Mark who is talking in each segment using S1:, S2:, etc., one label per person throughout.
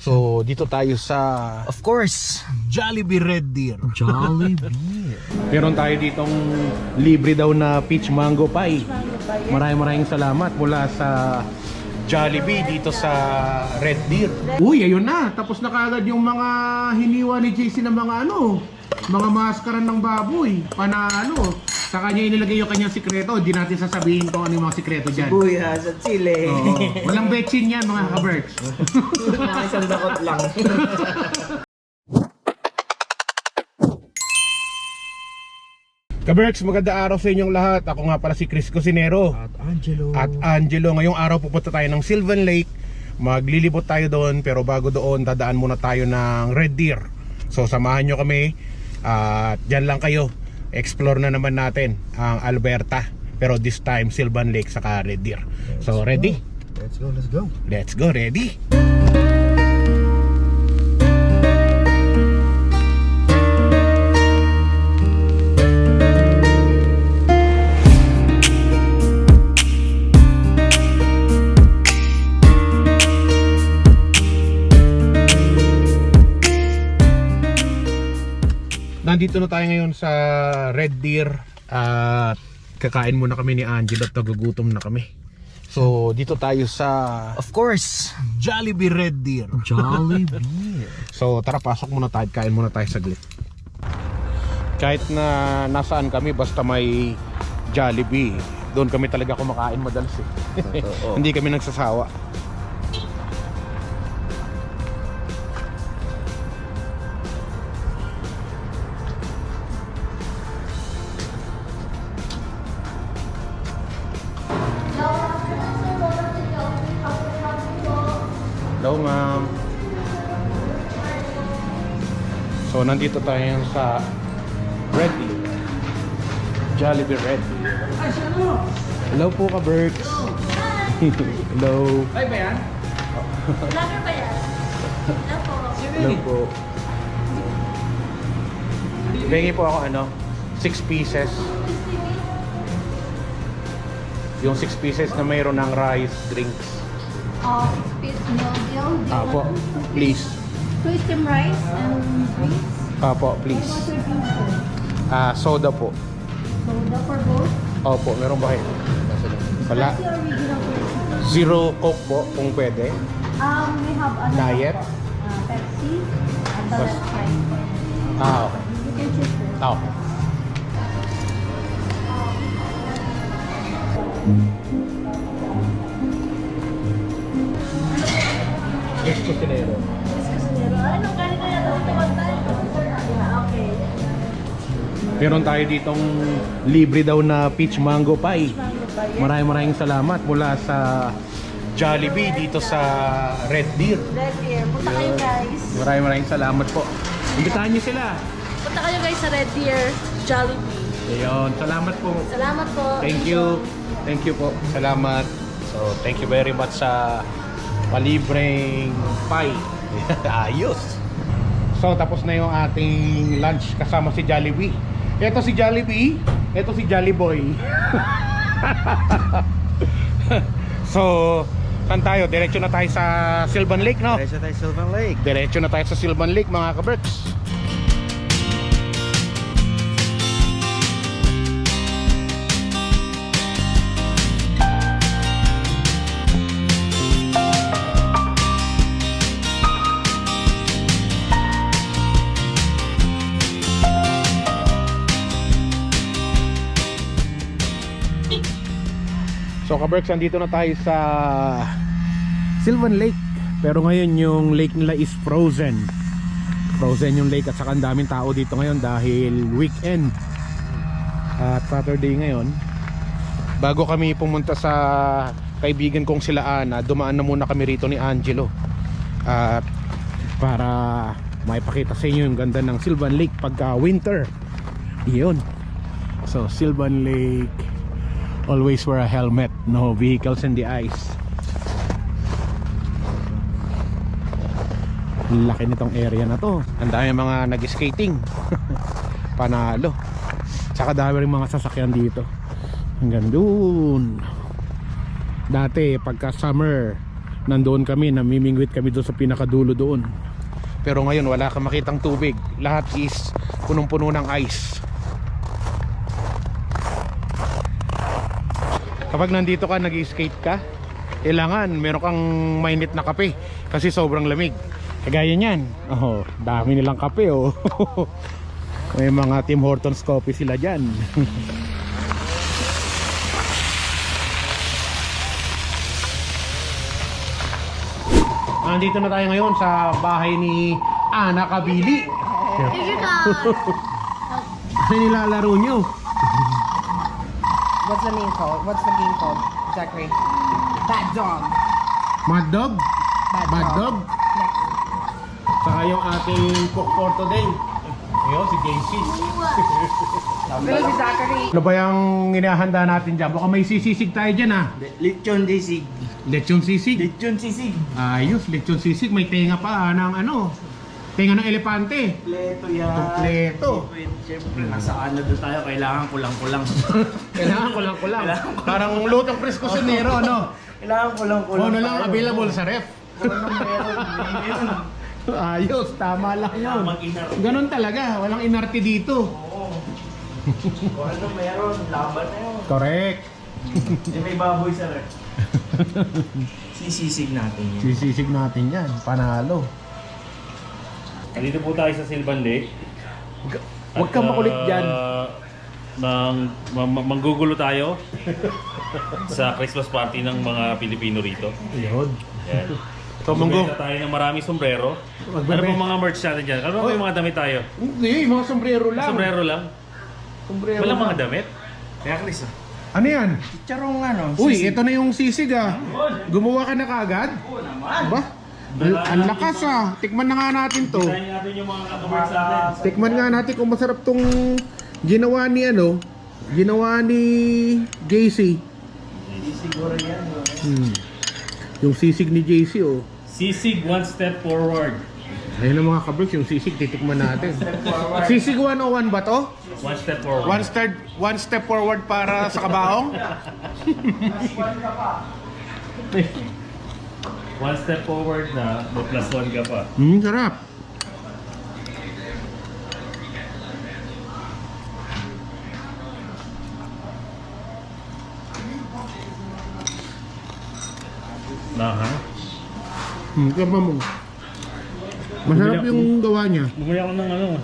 S1: So, dito tayo sa
S2: Of course,
S1: Jollibee Red Deer.
S2: Jollibee.
S1: Meron tayo ditong libre daw na peach mango pie. Maraming maraming salamat mula sa Jollibee dito sa Red Deer. Uy, ayun na. Tapos na kaagad yung mga hiniwa ni JC ng mga ano, mga maskaran ng baboy. Panalo. Sa kanya inilagay yung kanyang sikreto. Hindi natin sasabihin kung ano yung mga sikreto dyan.
S2: Buyas at sili.
S1: Oo. Walang betchin yan mga kaberks.
S2: Mga isang dakot lang.
S1: Kaberks, maganda araw sa inyong lahat. Ako nga pala si Chris Cusinero.
S2: At Angelo.
S1: At Angelo, ngayong araw pupunta tayo ng Sylvan Lake. Maglilibot tayo doon pero bago doon dadaan muna tayo ng Red Deer. So samahan nyo kami at dyan lang kayo. Explore na naman natin ang Alberta. Pero this time Sylvan Lake saka Red Deer. So ready?
S2: Let's go, let's go.
S1: Let's go, ready? Nandito na tayo ngayon sa Red Deer at kakain muna kami ni Angelo at nagugutom na kami. So, dito tayo sa
S2: Of course,
S1: Jollibee Red Deer.
S2: Jollibee.
S1: So tara pasok muna tayo, kain muna tayo saglit. Kahit na nasaan kami basta may Jollibee, doon kami talaga kumakain madalas eh. Hindi kami nagsasawa. Nandito tayo sa Red Deer. Jollibee Red Deer. Hello po ka Berks. Hello.
S3: Ay ba yan?
S4: Vlogger ba yan? Hello po.
S1: Hello po. Bengi po ako ano, 6 pieces. Yung 6 pieces na mayroon ng rice, drinks.
S4: Uh, six-piece meal deal.
S1: Apo, please.
S4: two steam rice and drinks? What
S1: please. Ah, soda po.
S4: Soda for both?
S1: Opo, meron ba kayo? Wala.
S4: Original version?
S1: Zero Coke po, kung pwede.
S4: Um, we have ano
S1: Diet?
S4: po, uh, Pepsi at the
S1: Bas-
S4: side.
S1: Ah, okay.
S4: You can choose this.
S1: Ah, okay. Yes, Cusinero.
S4: Yes, Cusinero. Ano, kanin na yan? Tawag tayo. Ah, Okay.
S1: Meron tayo ditong libre daw na peach mango pie. Maraming maraming salamat mula sa Jollibee dito sa Red Deer.
S4: Red Deer. Punta kayo guys.
S1: Maraming maraming salamat po. Imbitahan niyo sila.
S4: Punta kayo guys sa Red Deer. Jollibee.
S1: Ayun, salamat po.
S4: Salamat po.
S1: Thank you. Thank you po. Salamat. So, thank you very much sa palibreng pie. Ayos. So, tapos na yung ating lunch kasama si Jollibee. Ito si Jollibee. Ito si Jolly Boy. so, saan tayo? Diretso na tayo sa Sylvan Lake, no?
S2: Diretso tayo Sylvan Lake.
S1: Diretso na tayo sa Sylvan Lake, mga kaberks. So kaberks, andito na tayo sa Sylvan Lake. Pero ngayon yung lake nila is frozen. Frozen yung lake at saka ang daming tao dito ngayon dahil weekend. At Saturday ngayon. Bago kami pumunta sa kaibigan kong sila Ana, dumaan na muna kami rito ni Angelo. At para maipakita sa inyo yung ganda ng Sylvan Lake pagka winter. Iyon. So Sylvan Lake always wear a helmet, no vehicles in the ice. Laki nitong area na to. Ang dami mga nag-skating. Panalo. Tsaka dami rin mga sasakyan dito. Hanggang dun. Dati pagka summer, nandoon kami, namimingwit kami doon sa pinakadulo doon. Pero ngayon wala kang makitang tubig. Lahat is punong-puno ng ice. Kapag nandito ka, nag-skate ka, kailangan meron kang mainit na kape kasi sobrang lamig. Kagaya niyan. Oh, dami nilang kape oh. May mga Tim Hortons coffee sila diyan. Nandito na tayo ngayon sa bahay ni Ana Kabili. Ano nilalaro nyo?
S3: What's the name called? What's the game called? Exactly. Bad dog.
S1: Mad Dog?
S3: Bad,
S1: Mad Dog?
S3: Next.
S1: Saka yung ating cook for today. Ayun, si JC.
S3: Hello, si Zachary.
S1: Ano ba yung inahanda natin dyan? Baka may sisisig tayo dyan ha.
S2: Lechon sisig.
S1: Lechon sisig.
S2: Lechon sisig.
S1: Ayos, lechon sisig. May tenga pa ha, ng ano. Tenga ng elepante.
S2: Kompleto yan.
S1: Kompleto.
S2: Siyempre, nasa ano doon tayo, kailangan kulang-kulang.
S1: Kailangan ko lang ko lang. Parang lutong presko sinero, ano?
S2: kailangan kulang-kulang.
S1: Kung ano lang available sa ref.
S2: Kung anong meron, meron.
S1: Ayos, tama lang yun.
S2: Mag-inar.
S1: Ganon talaga, walang inarte dito.
S2: Oo. Kung ano meron, laban na yun.
S1: Correct.
S2: Eh, may baboy sa ref. Sisisig natin yun.
S1: Sisisig natin yan, panalo.
S5: Dito po tayo sa Silvan Lake.
S1: Huwag kang
S5: At,
S1: makulit dyan.
S5: Mang, ma- ma- manggugulo tayo sa Christmas party ng mga Pilipino rito.
S1: Ayun.
S5: Yan.
S1: So, Munggo.
S5: Magbenta tayo ng maraming sombrero.
S1: Magbebe-
S5: Ano pong mga merch natin dyan? Ano ba yung mga damit tayo?
S1: Hindi, mga sombrero lang.
S5: Sombrero lang?
S1: Sombrero
S5: Walang
S1: lang.
S5: mga damit?
S2: Kaya Chris, ah.
S1: Ano yan?
S2: Chicharong ano?
S1: Uy,
S2: sisig.
S1: ito na yung sisig ah. Gumawa ka na kaagad?
S2: Oo naman.
S1: Ba? Al- Ang lakas ah. Tikman na nga natin to.
S5: Tayo natin yung mga merch natin.
S1: Tikman nga natin kung masarap tong ginawa ni ano, ginawa ni JC.
S2: Siguro yan. no?
S1: Hmm. Yung sisig ni JC oh.
S5: Sisig one step forward.
S1: Ayun ang mga kabricks, yung sisig titikman natin. Sisig 101 ba to?
S5: One step forward.
S1: One step, one step forward para sa kabaong?
S5: One step forward na, may plus one ka pa.
S1: Hmm, sarap.
S5: Na ha?
S1: Hmm, kama mo. Masarap yung gawa niya.
S5: Bumili ako ng ano,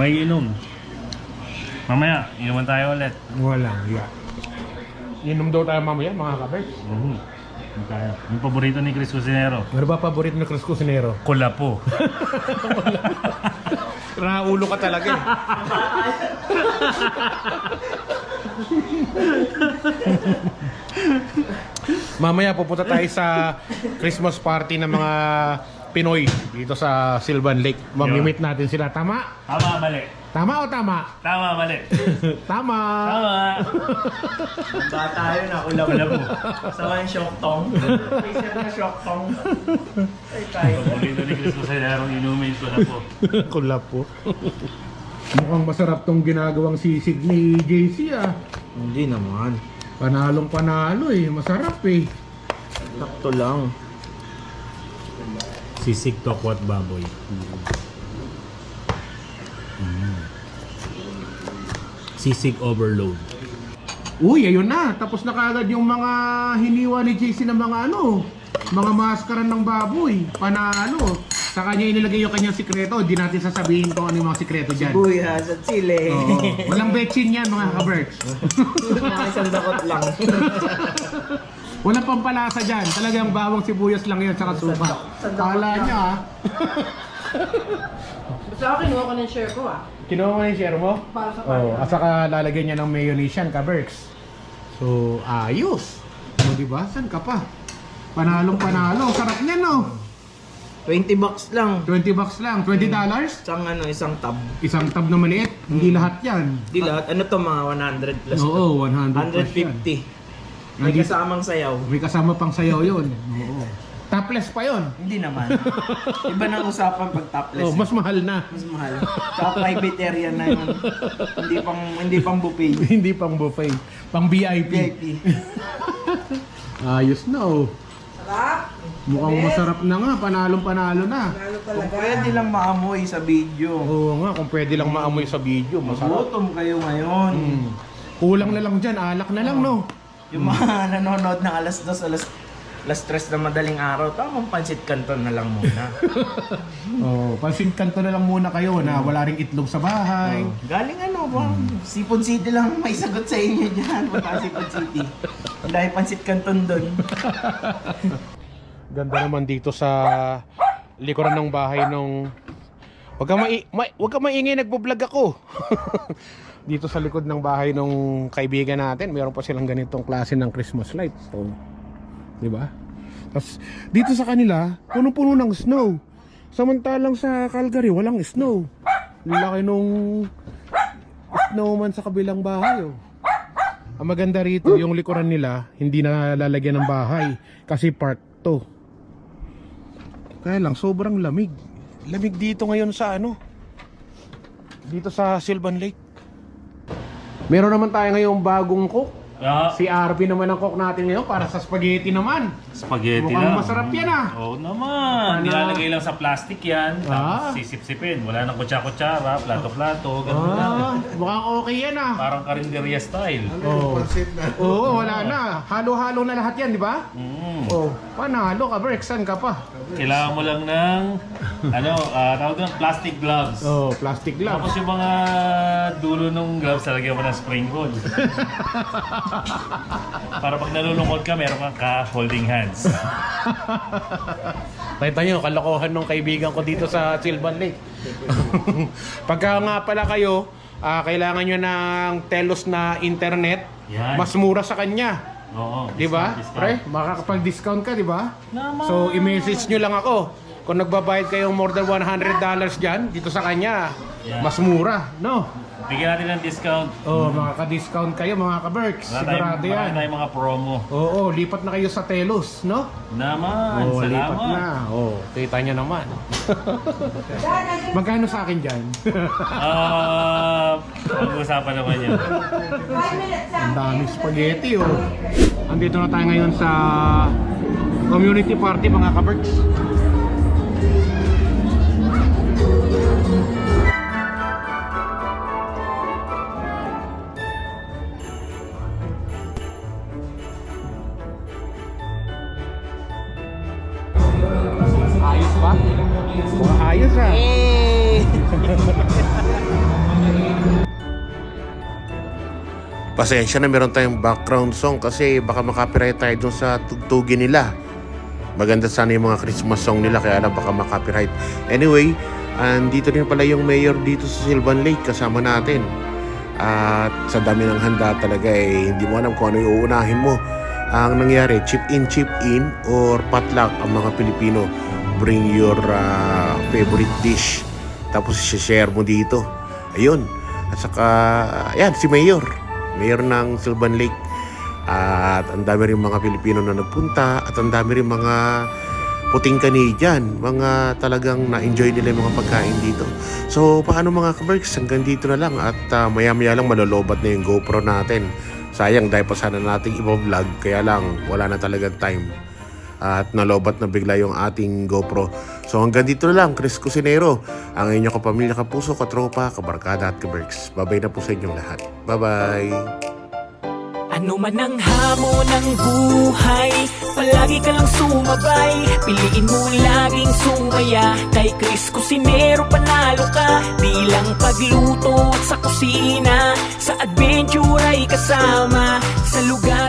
S5: may inom. Mamaya, inuman tayo ulit.
S1: Walang yeah. Inom daw tayo mamaya mga kabricks.
S5: Mhm. Ano tayo? Yung paborito ni Chris Cusinero.
S1: Ano ba paborito ng Chris Cusinero?
S5: Kulapo.
S1: Raulo ka talaga eh. Mamaya pupunta tayo sa Christmas party ng mga Pinoy dito sa Silvan Lake. Mamimit natin sila. Tama?
S5: Tama, mali.
S1: Tama o tama?
S5: Tama, mali.
S1: Tama.
S5: Tama.
S2: Ba tayo na ulam
S5: Ulam mo.
S2: Sama yung shock tong. Special na shock tong. Ay tayo.
S5: Paborito ni Chris Cusinero, inumin kulapo.
S1: Kulap po. Mukhang masarap tong ginagawang sisig ni JC ah.
S2: Hindi naman.
S1: Panalong panalo eh. Masarap eh.
S2: Sakto lang.
S5: Sisig tokwat baboy. Sisig overload.
S1: Uy, ayun na. Tapos na kaagad yung mga hiniwa ni JC ng mga ano, mga maskaran ng baboy. Panalo. Sa kanya inilagay yung kanyang sikreto. Di natin sasabihin kung ano yung mga sikreto dyan.
S2: Buyas at sili.
S1: Oo. Walang betchin yan mga kaberks.
S2: Isang dakot lang.
S1: Walang pampalasa dyan. Talagang bawang sibuyas lang yan sa suka. Kala niya ah.
S3: Basta ako kinuha ko ng share ko ah.
S1: Kinuha mo na yung share mo?
S3: Para sa
S1: Oo. Oh, at saka lalagyan niya ng mayonnaise yan, kaberks. So, ayos. O, diba? San ka pa? Panalong panalo. Sarap niyan, no?
S2: 20 bucks lang.
S1: 20 bucks lang. 20 dollars?
S2: Isang ano, isang tab.
S1: Isang tab na maliit. Hindi lahat yan.
S2: Di lahat. Ano to mga 100 plus to?
S1: Oo, 100 plus yan.
S2: 150. May
S1: Nandito-
S2: kasamang sayaw.
S1: May kasama pang sayaw yun. Oo. Topless pa yun.
S2: Hindi naman. Iba na usapan pag topless.
S1: Oh, mas mahal na.
S2: Mas mahal. Sa private area na yun. hindi pang hindi pang buffet.
S1: Hindi pang buffet. Pang VIP.
S2: VIP.
S1: Ayos na oh.
S3: Sarap.
S1: Mukhang masarap na nga, panalong panalo na.
S2: Kung
S3: talaga?
S2: pwede lang maamoy sa video.
S1: Oo nga, kung pwede lang maamoy sa video, masarap.
S2: Magutom kayo ngayon.
S1: Mm. Kulang na lang dyan, alak na lang, no?
S2: Yung mga nanonood ng alas 2, alas alas 3 na madaling araw, tamang pansit kanton na lang muna.
S1: Oh, pansin kanto na lang muna kayo na wala ring itlog sa bahay.
S2: Galing ano ba? Sipon City lang may sagot sa inyo dyan. Punta Sipon City. Dahil pansit kanton doon.
S1: Ganda naman dito sa likuran ng bahay nung Wag ka mai ma- wag ka maingay nagbo-vlog ako. dito sa likod ng bahay nung kaibigan natin, meron pa silang ganitong klase ng Christmas lights. So, 'di ba? Tapos dito sa kanila, punong-puno ng snow. Samantalang sa Calgary, walang snow. Laki nung snowman sa kabilang bahay. Oh. Ang maganda rito, yung likuran nila, hindi na lalagyan ng bahay kasi part 2. Kaya lang, sobrang lamig. Lamig dito ngayon sa ano? Dito sa Sylvan Lake. Meron naman tayo ngayong bagong cook.
S5: Ah,
S1: Si RP naman ang cook natin ngayon para sa spaghetti naman.
S5: spaghetti
S1: Mukhang
S5: lang.
S1: masarap yan, ah.
S5: Oo naman.
S1: Ano?
S5: Nilalagay lang sa plastic yan.
S1: Ah.
S5: Tapos sisip-sipin. Wala nang kutsa-kutsara, plato-plato. Ganun lang.
S1: Ah, mukhang okay yan ah.
S5: Parang karinderya style.
S1: Oo. Oo, wala na. Halo-halo na lahat yan, di ba?
S5: Mm.
S1: Oh, panalo ka, Berk. Saan ka pa?
S5: Kailangan mo lang ng ano, ah, tawag doon, plastic gloves.
S1: Oh, plastic gloves.
S5: Tapos yung mga dulo ng gloves, talagyan mo ng sprinkle. Para pag nalulungkot ka, meron kang ka-holding hands.
S1: Kita nyo, kalokohan ng kaibigan ko dito sa Silvan Lake. Pagka nga pala kayo, ah, kailangan nyo ng telos na internet,
S5: Yan.
S1: mas mura sa kanya.
S5: Oo.
S1: Di ba?
S5: discount,
S1: Pre,
S5: discount.
S1: makakapag-discount ka, di ba?
S5: Naman.
S1: So, i-message nyo lang ako. Kung nagbabayad kayong more than $100 dyan, dito sa kanya,
S5: Yeah.
S1: mas mura, no?
S5: Bigyan natin ng discount.
S1: Oh, makaka-discount kayo mga ka-Berks.
S5: Wala tayong,
S1: Sigurado
S5: wala
S1: yan.
S5: tayong mga promo.
S1: Oo, lipat na kayo sa Telos, no?
S5: Naman,
S1: Oo, lipat
S5: salamat.
S1: na. Oo, kita nyo naman. Magkano sa akin dyan?
S5: Ah, pag-uusapan naman yan.
S1: Ang dami spaghetti, oh. Andito na tayo ngayon sa community party, mga ka-Berks. Pasensya na meron tayong background song kasi baka makapiright tayo dun sa tugtugin nila. Maganda sana yung mga Christmas song nila kaya lang baka makapiright. Anyway, andito rin pala yung mayor dito sa Silvan Lake kasama natin. At sa dami ng handa talaga eh, hindi mo alam kung ano yung uunahin mo. Ang nangyari, chip in, chip in or potluck ang mga Pilipino. Bring your ah, favorite dish. Tapos share mo dito. Ayun. At saka, ayan, si Mayor. Mayor ng Silvan Lake. At ang dami rin mga Pilipino na nagpunta at ang dami rin mga puting Canadian, mga talagang na-enjoy nila yung mga pagkain dito. So, paano mga kaberks? Hanggang dito na lang at ah, maya-maya lang malolobat na yung GoPro natin. Sayang dahil pa sana nating iba-vlog, kaya lang wala na talagang time. At nalobat na bigla yung ating GoPro. So hanggang dito na lang, Chris Cusinero, ang inyong kapamilya, kapuso, katropa, kabarkada at kaberks. Babay na po sa inyong lahat. Bye-bye!
S6: Ano man ang hamon ng buhay Palagi ka lang sumabay Piliin mo laging sumaya Kay Chris Cusinero panalo ka Di lang pagluto at sa kusina Sa adventure ay kasama Sa lugar